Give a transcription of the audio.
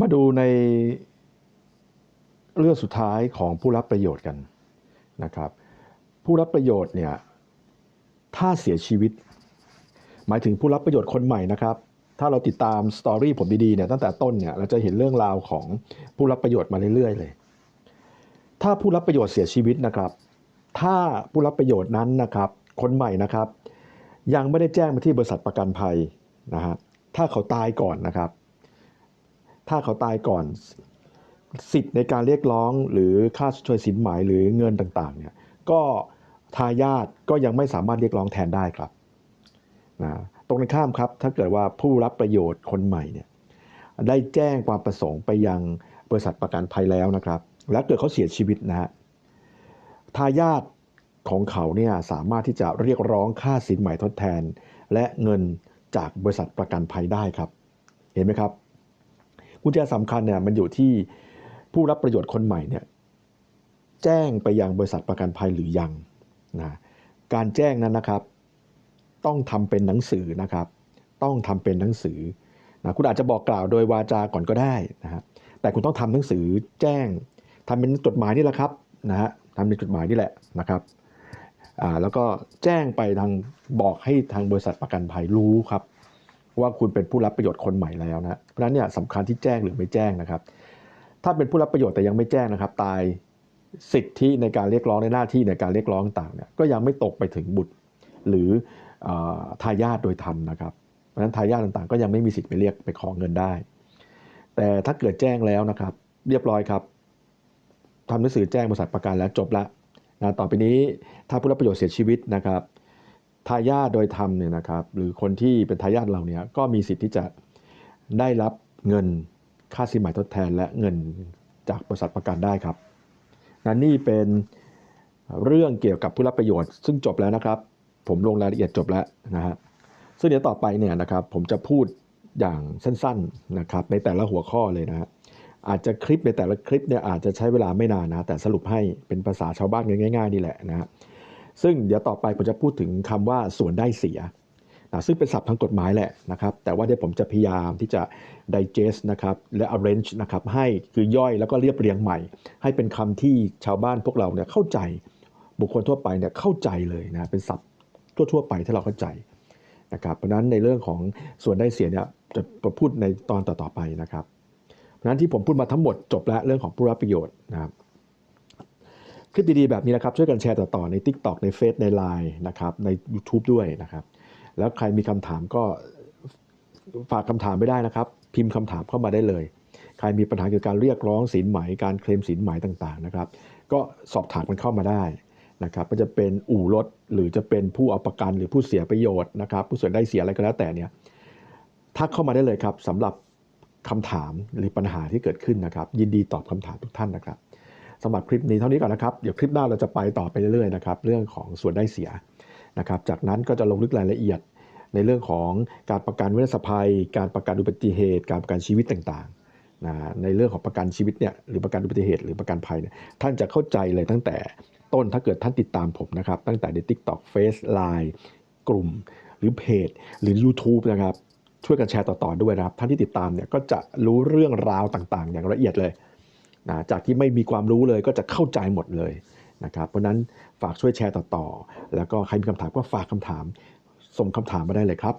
มาดูในเรื่องสุดท้ายของผู้รับประโยชน์กันนะครับ ผู้รับประโยชน์เนี่ยถ้าเสียชีวิต หมายถึงผู้รับประโยชน์คนใหม่นะครับ ถ้าเราติดตามสตอรี่ผมดีๆเนี่ยตั้งแต่ต้นเนี่ยเราจะเห็นเรื่องราวของผู้รับประโยชน์มาเรื่อยๆเลย ถ้าผู้รับประโยชน์เสียชีวิตนะครับ ถ้าผู้รับประโยชน์นั้นนะครับ คนใหม่นะครับ ยังไม่ได้แจ้งมาที่บริษัทประกันภัยนะฮะถ้าเขาตายก่อนนะครับ ถ้าเขาตายก่อน สิทธิ์ในการเรียกร้องหรือค่าชดเชยสินไหมหรือเงินต่างๆเนี่ยก็ทายาทก็ยังไม่สามารถเรียกร้องแทนได้ครับนะตรงกันข้ามครับถ้าเกิดว่าผู้รับประโยชน์คนใหม่เนี่ยได้แจ้งความประสงค์ไปยังบริษัทประกันภัยแล้วนะครับ แล้วเกิดเขาเสียชีวิตนะฮะทายาทของเขาเนี่ยสามารถที่จะเรียกร้องค่าสินไหมทดแทน และเงินจากบริษัทประกันภัยได้ครับ เห็นไหมครับ กุญแจสำคัญเนี่ยมันอยู่ที่ผู้รับประโยชน์คนใหม่เนี่ยแจ้งไปยังบริษัทประกันภัยหรือยังนะการแจ้งนั้นนะครับ ต้องทำเป็นหนังสือนะครับ ต้องทำเป็นหนังสือนะคุณอาจจะบอกกล่าวโดยวาจาก่อนก็ได้นะฮะแต่คุณต้องทำหนังสือแจ้งทำเป็นจดหมายนี่แหละครับนะฮะทำเป็นจดหมายนี่แหละนะครับอ่าแล้วก็แจ้งไปทางบอกให้ทางบริษัทประกันภัยรู้ครับ ว่าคุณเป็นผู้รับประโยชน์คนใหม่แล้วนะเพราะฉะนั้นเนี่ยสำคัญที่แจ้งหรือไม่แจ้งนะครับ ถ้าเป็นผู้รับประโยชน์แต่ยังไม่แจ้งนะครับ ตายสิทธิในการเรียกร้องในหน้าที่ในการเรียกร้องต่างเนี่ยก็ยังไม่ตกไปถึงบุตร หรือเออทายาทโดยธรรมนะครับเพราะฉะนั้นทายาทต่างๆ ก็ยังไม่มีสิทธิ์ไปเรียกไปขอเงินได้ แต่ถ้าเกิดแจ้งแล้วนะครับ เรียบร้อยครับทำหนังสือแจ้งบริษัทประกันแล้วจบละนะต่อไปนี้ถ้าผู้รับประโยชน์เสียชีวิตนะครับ ทายาทโดยธรรมเนี่ยนะครับหรือคนที่เป็นทายาทเราเนี่ยก็มีสิทธิ์ที่จะได้รับเงินค่าสินไหมทดแทนและเงินจากบริษัทประกันได้ครับนั่นนี่เป็นเรื่องเกี่ยวกับผู้รับประโยชน์ ซึ่งจบแล้วนะครับ ผมลงรายละเอียดจบแล้วนะฮะซึ่งเดี๋ยวต่อไปเนี่ยนะครับผมจะพูดอย่างสั้นๆนะครับในแต่ละหัวข้อเลยนะฮะอาจจะคลิปในแต่ละคลิปเนี่ยอาจจะใช้เวลาไม่นานนะแต่สรุปให้เป็นภาษาชาวบ้านง่ายๆนี่แหละนะฮะ ซึ่งเดี๋ยวต่อไปผมจะพูดถึงคำว่าส่วนได้เสียนะซึ่งเป็นศัพท์ทางกฎหมายแหละนะครับ แต่ว่าเดี๋ยวผมจะพยายามที่จะ digest นะครับ และ arrange นะครับ ให้คือย่อยแล้วก็เรียบเรียงใหม่ ให้เป็นคำที่ชาวบ้านพวกเราเนี่ยเข้าใจ บุคคลทั่วไปเนี่ยเข้าใจเลยนะ เป็นศัพท์ทั่วๆไปที่เราเข้าใจนะครับ เพราะนั้นในเรื่องของส่วนได้เสียเนี่ยจะพูดในตอนต่อๆไปนะครับ เพราะนั้นที่ผมพูดมาทั้งหมดจบแล้วเรื่องของผู้รับประโยชน์นะครับ คลิปดีๆแบบนี้นะครับ ช่วยกันแชร์ต่อๆใน TikTok ในเฟซใน Line นะครับใน YouTube ด้วยนะครับ แล้วใครมีคำถามก็ฝากคำถามไม่ได้นะครับ พิมพ์คำถามเข้ามาได้เลย ใครมีปัญหาเกี่ยวกับการเรียกร้องสินไหมการเคลมสินไหมต่างๆนะครับ ก็สอบถามกันเข้ามาได้นะครับก็จะเป็นอู่รถหรือจะเป็นผู้เอาประกันหรือผู้เสียประโยชน์นะครับ ผู้เส่วนได้เสียอะไรก็แล้วแต่เนี่ยทักเข้ามาได้เลยครับสำหรับคำถามหรือปัญหาที่เกิดขึ้นนะครับ ยินดีตอบคำถามทุกท่านนะครับ สำหรับคลิปนี้เท่านี้ก่อนนะครับ เดี๋ยวคลิปหน้าเราจะไปต่อไปเรื่อยๆนะครับ เรื่องของส่วนได้เสียนะครับ จากนั้นก็จะลงลึกรายละเอียดในเรื่องของการประกันเวชภัย การประกันอุบัติเหตุ การประกันชีวิตต่างๆนะในเรื่องของประกันชีวิตเนี่ยหรือประกันอุบัติเหตุหรือประกันภัยเนี่ยท่านจะเข้าใจเลยตั้งแต่ต้นถ้าเกิดท่านติดตามผมนะครับ ตั้งแต่ใน TikTok Face Line กลุ่ม หรือเพจ หรือ YouTube นะครับช่วยกันแชร์ต่อๆด้วยนะครับ ท่านที่ติดตามเนี่ยก็จะรู้เรื่องราวต่างๆ อย่างละเอียดเลย นะจากที่ไม่มีความรู้เลยก็จะเข้าใจหมดเลยนะครับเพราะนั้นฝากช่วยแชร์ต่อๆ แล้วก็ใครมีคำถามก็ฝากคำถามส่งคำถามมาได้เลยครับ